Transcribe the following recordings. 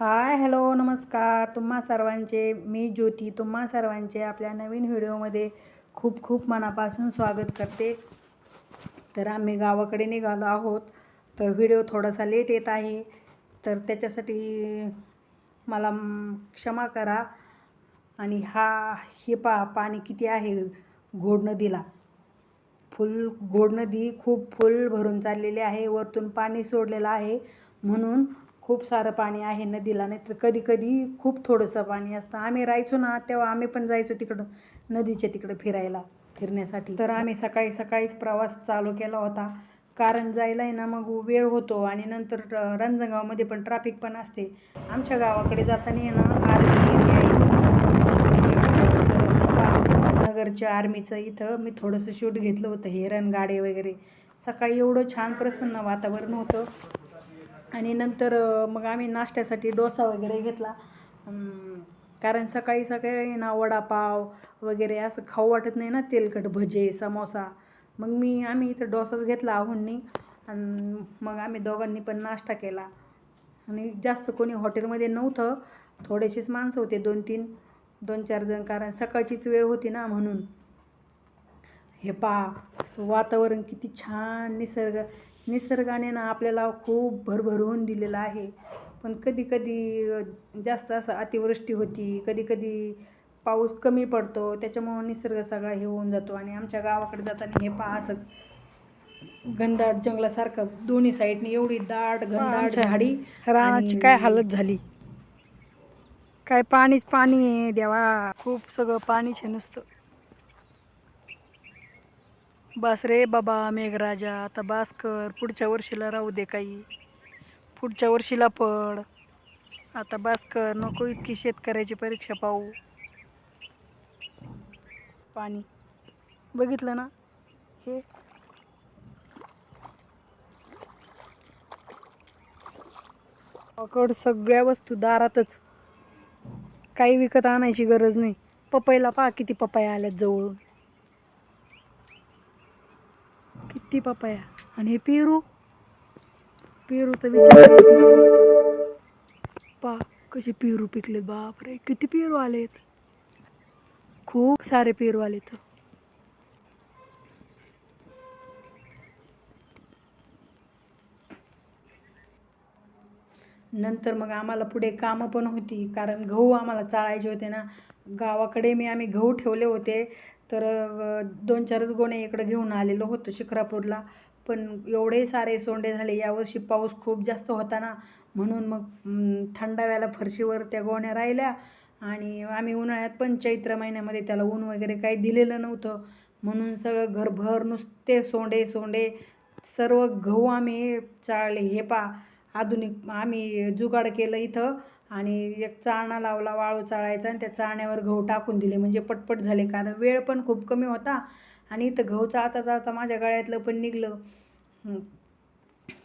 Hi hello नमस्कार. तुम्हा सर्वांचे मी ज्योती. तुम्हा सर्वांचे आपल्या नवीन व्हिडिओमध्ये खूप खूप मनापासून स्वागत करते. तर आम्ही गावाकडे निघालो आहोत. तर व्हिडिओ थोडासा लेट येत आहे. तर त्याच्यासाठी मला क्षमा करा. आणि हा हे पा पाणी किती आहे? घोड नदीला. फुल घोड नदी खूप फुल भरून चाललेली आहे. वरतून पाणी सोडलेलं आहे. म्हणून खूप सारं पाणी आहे नदीला नाही तर कधी कधी खूप थोडंसं पाणी असतं. आम्ही राहायचो ना तेव्हा आम्ही पण जायचो तिकडं नदीच्या तिकडं फिरायला फिरण्यासाठी. तर आम्ही सकाळी सकाळीच प्रवास चालू केला होता. कारण जायला आहे ना मग वेळ होतो आणि नंतर र- रंजनगावमध्ये पण ट्रॅफिक पण असते. आमच्या गावाकडे जाताना आहे ना आर्मी नगरच्या आर्मीचं इथं मी थोडंसं शूट घेतलं होतं हे रणगाडे वगैरे. सकाळी एवढं छान प्रसन्न वातावरण होतं. आणि नंतर मग आम्ही नाश्त्यासाठी डोसा वगैरे घेतला. कारण सकाळी सकाळी ना वडापाव वगैरे असं खाऊ वाटत नाही ना तेलकट भजे समोसा. मग मी आम्ही इथं डोसाच घेतला आहुंनी आणि मग आम्ही दोघांनी पण नाश्ता केला. आणि जास्त कोणी हॉटेलमध्ये नव्हतं. थोडेसेच माणसं होते दोन तीन दोन चार जण. कारण सकाळचीच वेळ होती ना म्हणून. हे पहा असं वातावरण किती छान निसर्ग. निसर्गाने ना आपल्याला खूप भरभरून दिलेलं आहे. पण कधी कधी जास्त असं अतिवृष्टी होती कधी कधी पाऊस कमी पडतो त्याच्यामुळं निसर्ग सगळा हे होऊन जातो आणि आमच्या गावाकडे जाताना हे पहा असं घनदाट जंगलासारखं दोन्ही साईडनी एवढी दाट घनदाट झाडी रानाची काय हालत झाली? काय पाणीच पाणी आहे देवा. खूप सगळं पाणीच आहे नुसतं. बास रे बाबा मेघराजा आता बास कर पुढच्या वर्षीला राहू दे काही. पुढच्या वर्षीला पड. आता बास कर नको इतकी शेतकऱ्याची परीक्षा पाहू. पाणी. बघितलं ना? हे. पकड सगळ्या वस्तू दारातच. काही विकत आणायची गरज नाही. पपईला पहा किती पपाया आल्यात जवळून. किती पपया. आणि हे पेरू. पेरू तर विचार पा कसे पेरू पिकलेत बापरे. किती पेरू आलेत. खूप सारे पेरू आलेत. नंतर मग आम्हाला पुढे कामं पण होती. कारण गहू आम्हाला चाळायचे होते ना. गावाकडे मी आम्ही गहू ठेवले होते. तर दोन चारच गोणे इकडं घेऊन आलेलो होतो शिखरापूरला. पण एवढे सारे सोंडे झाले यावर्षी पाऊस खूप जास्त होता ना. म्हणून मग थंडाव्याला फरशीवर त्या गोण्या राहिल्या. आणि आम्ही उन्हाळ्यात पण चैत्र महिन्यामध्ये त्याला ऊन वगैरे काही दिलेलं नव्हतं. म्हणून सगळं घरभर नुसते सोंडे सोंडे. सर्व गहू आम्ही चाळले. हे पा आधुनिक आम्ही जुगाड केलं इथं. आणि एक चाळणा लावला वाळू चाळायचा आणि त्या चाळण्यावर गहू टाकून दिले. म्हणजे पटपट झाले कारण वेळ पण खूप कमी होता आणि इथं गहू चाळता चाळता माझ्या गळ्यातलं पण निघलं.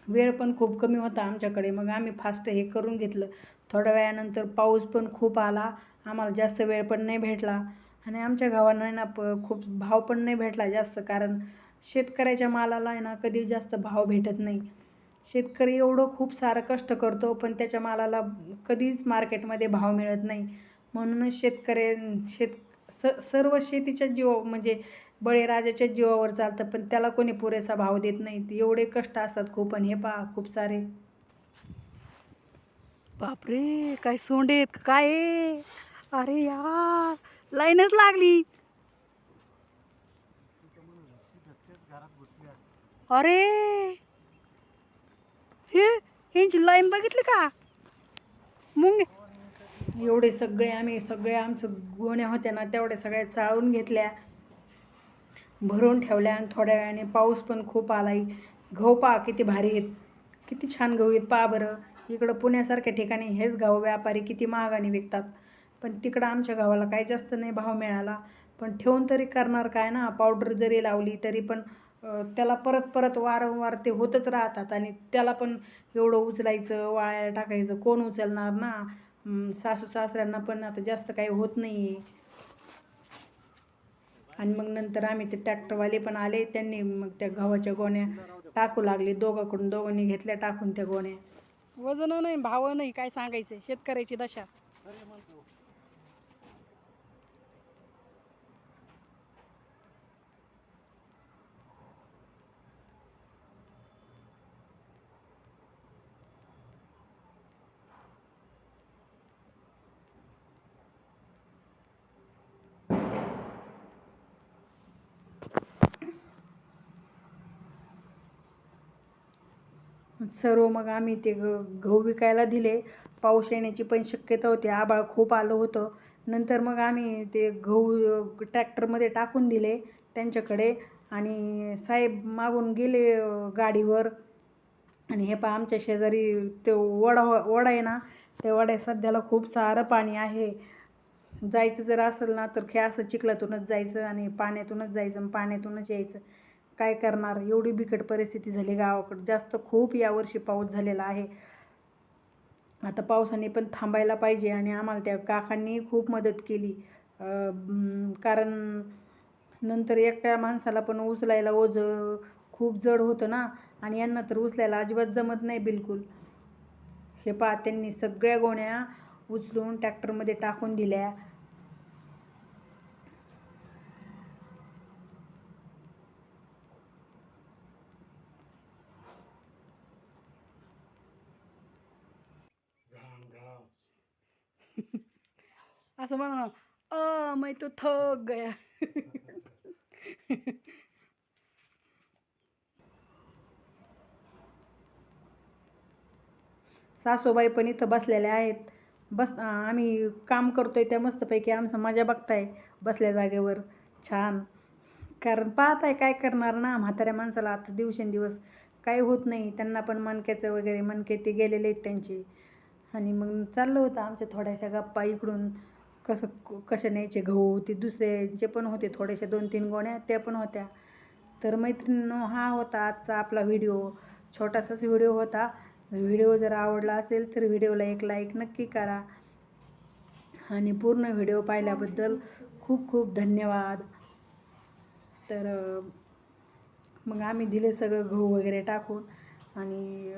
वेळ पण खूप कमी होता आमच्याकडे. मग आम्ही फास्ट हे करून घेतलं. थोड्या वेळानंतर पाऊस पण खूप आला. आम्हाला जास्त वेळ पण नाही भेटला. आणि आमच्या गावांना ना प खूप भाव पण नाही भेटला जास्त. कारण शेतकऱ्याच्या मालाला आहे ना कधी जास्त भाव भेटत नाही. शेतकरी एवढं खूप सारं कष्ट करतो पण त्याच्या मालाला कधीच मार्केटमध्ये भाव मिळत नाही. म्हणूनच शेतकरी शेत स सर्व शेतीच्या जीव म्हणजे बळीराजाच्या जीवावर चालतं पण त्याला कोणी पुरेसा भाव देत नाही. एवढे कष्ट असतात खूप आणि हे पहा खूप सारे. बापरे काय सोंडे आहेत काय अरे यार लाईनच लागली. अरे! हे ह्यांची लाईन बघितली का? मुंग एवढे सगळे आम्ही सगळे आमचं गोण्या होत्या ना तेवढ्या सगळ्या चाळून घेतल्या. भरून ठेवल्या आणि थोड्या वेळाने पाऊस पण खूप आला गहू पा किती भारी आहेत. किती छान गहू आहेत पा बरं. इकडं पुण्यासारख्या ठिकाणी हेच गहू व्यापारी किती महागाने विकतात. पण तिकडं आमच्या गावाला काही जास्त नाही भाव मिळाला. पण ठेवून तरी करणार काय ना? पावडर जरी लावली तरी पण त्याला परत परत वारंवार ते होतच राहतात आणि त्याला पण एवढं उचलायचं वाळायला टाकायचं कोण उचलणार ना? सासू सासऱ्यांना पण आता जास्त काही होत नाही आहे आणि मग नंतर आम्ही ते ट्रॅक्टरवाले पण आले त्यांनी मग त्या गव्हाच्या गोण्या टाकू लागले. दोघाकडून दोघांनी घेतल्या टाकून त्या गोण्या. वजन नाही भाव नाही काय सांगायचं शेतकऱ्याची दशा. सर्व मग आम्ही ते ग गहू विकायला दिले. पाऊस येण्याची पण शक्यता होती. आबाळ खूप आलं होतं. नंतर मग आम्ही ते गहू ट्रॅक्टरमध्ये टाकून दिले त्यांच्याकडे. आणि साहेब मागून गेले गाडीवर. आणि हे पा आमच्या शेजारी ते वडा वडा आहे ना त्या वड्या सध्याला खूप सारं पाणी आहे. जायचं जर असेल ना तर खे असं चिखलातूनच जायचं आणि पाण्यातूनच जायचं पाण्यातूनच यायचं. काय करणार? एवढी बिकट परिस्थिती झाली गावाकडं. जास्त खूप यावर्षी पाऊस झालेला आहे. आता पावसाने पण थांबायला पाहिजे आणि आम्हाला त्या काकांनी खूप मदत केली. कारण नंतर एकट्या माणसाला पण उचलायला ओझं खूप जड होतं ना. आणि यांना तर उचलायला अजिबात जमत नाही बिलकुल. हे पा त्यांनी सगळ्या गोण्या उचलून ट्रॅक्टरमध्ये टाकून दिल्या. असं म्हणा अ मै तो थक गया. सासूबाई पण इथं बसलेल्या आहेत. बस आम्ही काम करतोय त्या मस्तपैकी आमचं मजा बघताय बसल्या जागेवर. छान. कारण पाहताय काय करणार ना म्हाताऱ्या माणसाला आता दिवसेंदिवस. काही होत नाही. त्यांना पण मनक्याचं वगैरे मनके ते गेलेले आहेत त्यांचे. आणि मग चाललं होतं आमच्या थोड्याशा गप्पा इकडून. कसं क- कसे न्यायचे गहू ते दुसऱ्याचे पण होते थोड्याशा दोन तीन गोण्या त्या पण होत्या. तर मैत्रिणींनो हा होता आजचा आपला व्हिडिओ. छोटासाच व्हिडिओ होता. व्हिडिओ जर आवडला असेल तर व्हिडिओला एक लाईक नक्की करा. आणि पूर्ण व्हिडिओ पाहिल्याबद्दल खूप खूप धन्यवाद. तर मग आम्ही दिले सगळं गहू वगैरे टाकून. आणि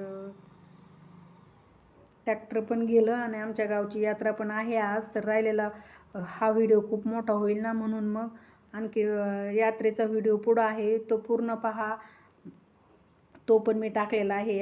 ट्रॅक्टर पण गेलं आणि आमच्या गावची यात्रा पण आहे आज तर राहिलेला हा व्हिडिओ खूप मोठा होईल ना म्हणून मग. आणखी यात्रेचा व्हिडिओ पुढं आहे तो पूर्ण पहा. तो पण मी टाकलेला आहे.